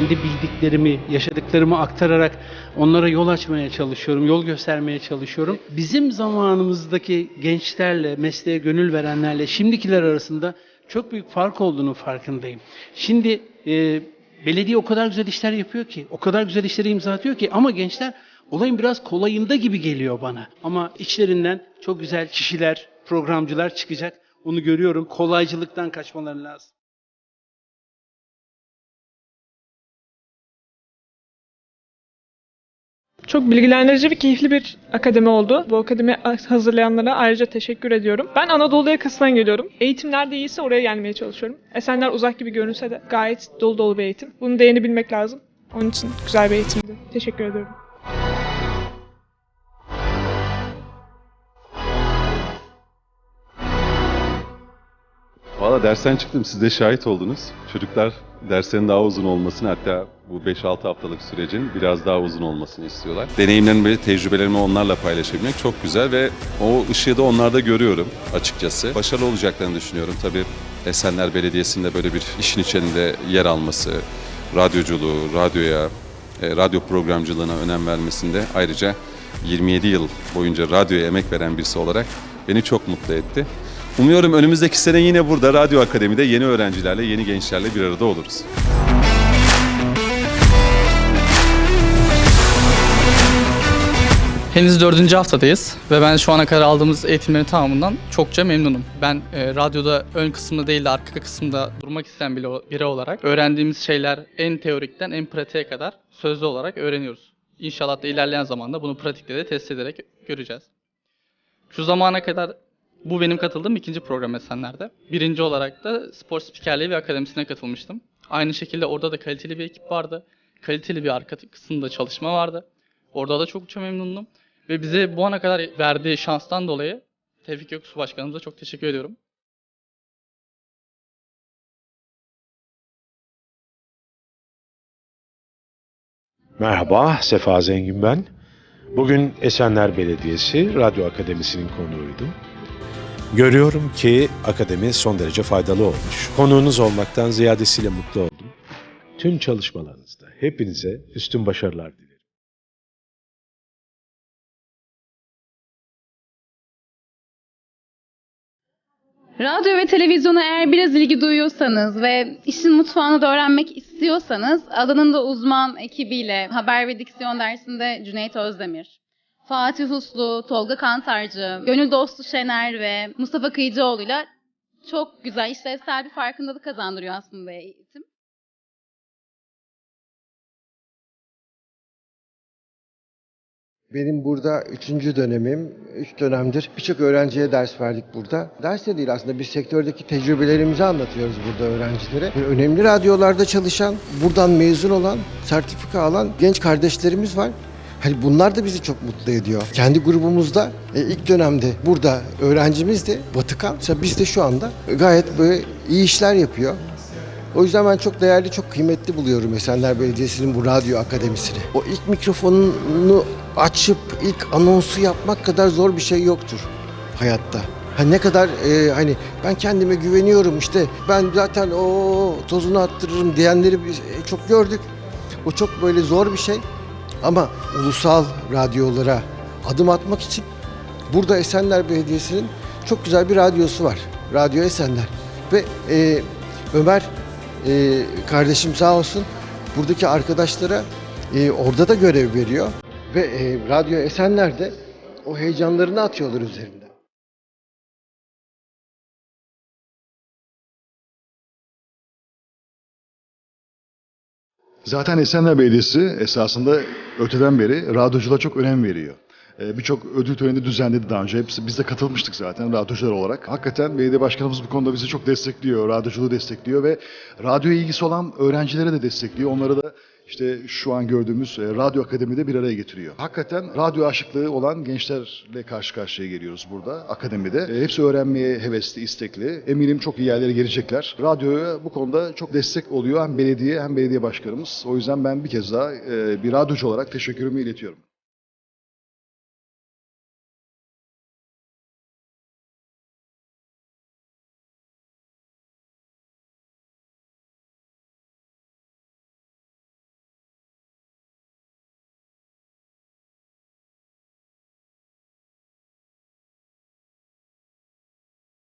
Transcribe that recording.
kendi bildiklerimi, yaşadıklarımı aktararak onlara yol açmaya çalışıyorum, yol göstermeye çalışıyorum. Bizim zamanımızdaki gençlerle, mesleğe gönül verenlerle şimdikiler arasında çok büyük fark olduğunu farkındayım. Şimdi e, belediye o kadar güzel işler yapıyor ki, o kadar güzel işleri imza atıyor ki ama gençler olayın biraz kolayında gibi geliyor bana. Ama içlerinden çok güzel kişiler, programcılar çıkacak. Onu görüyorum. Kolaycılıktan kaçmaları lazım. Çok bilgilendirici ve keyifli bir akademi oldu. Bu akademi hazırlayanlara ayrıca teşekkür ediyorum. Ben Anadolu yakasından geliyorum. Eğitim nerede iyiyse oraya gelmeye çalışıyorum. Esenler uzak gibi görünse de gayet dolu dolu bir eğitim. Bunun değerini bilmek lazım. Onun için güzel bir eğitimdi. Teşekkür ediyorum. Valla dersten çıktım. Siz de şahit oldunuz. Çocuklar derslerin daha uzun olmasını hatta bu 5-6 haftalık sürecin biraz daha uzun olmasını istiyorlar. Deneyimlerimi ve tecrübelerimi onlarla paylaşabilmek çok güzel ve o ışığı da onlarda görüyorum açıkçası. Başarılı olacaklarını düşünüyorum. Tabii Esenler Belediyesi'nde böyle bir işin içinde yer alması, radyoculuğu, radyoya, e, radyo programcılığına önem vermesinde ayrıca 27 yıl boyunca radyoya emek veren birisi olarak beni çok mutlu etti. Umuyorum önümüzdeki sene yine burada Radyo Akademi'de yeni öğrencilerle, yeni gençlerle bir arada oluruz. Henüz dördüncü haftadayız ve ben şu ana kadar aldığımız eğitimlerin tamamından çokça memnunum. Ben e, radyoda ön kısımda değil de arka kısımda durmak isteyen biri, biri olarak öğrendiğimiz şeyler en teorikten en pratiğe kadar sözlü olarak öğreniyoruz. İnşallah da ilerleyen zamanda bunu pratikte de test ederek göreceğiz. Şu zamana kadar bu benim katıldığım ikinci program Esenler'de. Birinci olarak da spor spikerliği ve akademisine katılmıştım. Aynı şekilde orada da kaliteli bir ekip vardı. Kaliteli bir arka kısımda çalışma vardı. Orada da çok çok memnundum. Ve bize bu ana kadar verdiği şanstan dolayı Tevfik Göksu Başkanımıza çok teşekkür ediyorum. Merhaba, Sefa Zengin ben. Bugün Esenler Belediyesi Radyo Akademisi'nin konuğuydum. Görüyorum ki akademi son derece faydalı olmuş. Konuğunuz olmaktan ziyadesiyle mutlu oldum. Tüm çalışmalarınızda hepinize üstün başarılar dilerim. Radyo ve televizyona eğer biraz ilgi duyuyorsanız ve işin mutfağını da öğrenmek istiyorsanız alanında uzman ekibiyle haber ve diksiyon dersinde Cüneyt Özdemir, Fatih Uslu, Tolga Kantarcı, Gönül Dostu Şener ve Mustafa Kıyıcıoğlu'yla çok güzel işlevsel bir farkındalık kazandırıyor aslında eğitim. Benim burada üçüncü dönemim, üç dönemdir birçok öğrenciye ders verdik burada. Ders de değil aslında biz sektördeki tecrübelerimizi anlatıyoruz burada öğrencilere. Önemli radyolarda çalışan, buradan mezun olan, sertifika alan genç kardeşlerimiz var. Hani bunlar da bizi çok mutlu ediyor. Kendi grubumuzda e, ilk dönemde burada öğrencimiz de Batıkan. Mesela biz de şu anda gayet böyle iyi işler yapıyor. O yüzden ben çok değerli, çok kıymetli buluyorum Esenler Belediyesi'nin bu radyo akademisini. O ilk mikrofonunu açıp ilk anonsu yapmak kadar zor bir şey yoktur hayatta. Ha ne kadar e, hani ben kendime güveniyorum işte ben zaten o tozunu attırırım diyenleri biz e, çok gördük. O çok böyle zor bir şey. Ama ulusal radyolara adım atmak için burada Esenler Belediyesi'nin çok güzel bir radyosu var. Radyo Esenler. Ve e, Ömer e, kardeşim sağ olsun buradaki arkadaşlara e, orada da görev veriyor. Ve e, Radyo Esenler de o heyecanlarını atıyorlar üzerinde. Zaten Esenler Belediyesi esasında öteden beri radyoculuğa çok önem veriyor. Ee, Birçok ödül töreni düzenledi daha önce. Hepsi, biz de katılmıştık zaten radyocular olarak. Hakikaten belediye başkanımız bu konuda bizi çok destekliyor. Radyoculuğu destekliyor ve radyoya ilgisi olan öğrencilere de destekliyor. Onları da işte şu an gördüğümüz e, Radyo Akademi'de bir araya getiriyor. Hakikaten radyo aşıklığı olan gençlerle karşı karşıya geliyoruz burada akademide. E, Hepsi öğrenmeye hevesli, istekli. Eminim çok iyi yerlere gelecekler. Radyoya bu konuda çok destek oluyor hem belediye hem belediye başkanımız. O yüzden ben bir kez daha e, bir radyocu olarak teşekkürümü iletiyorum.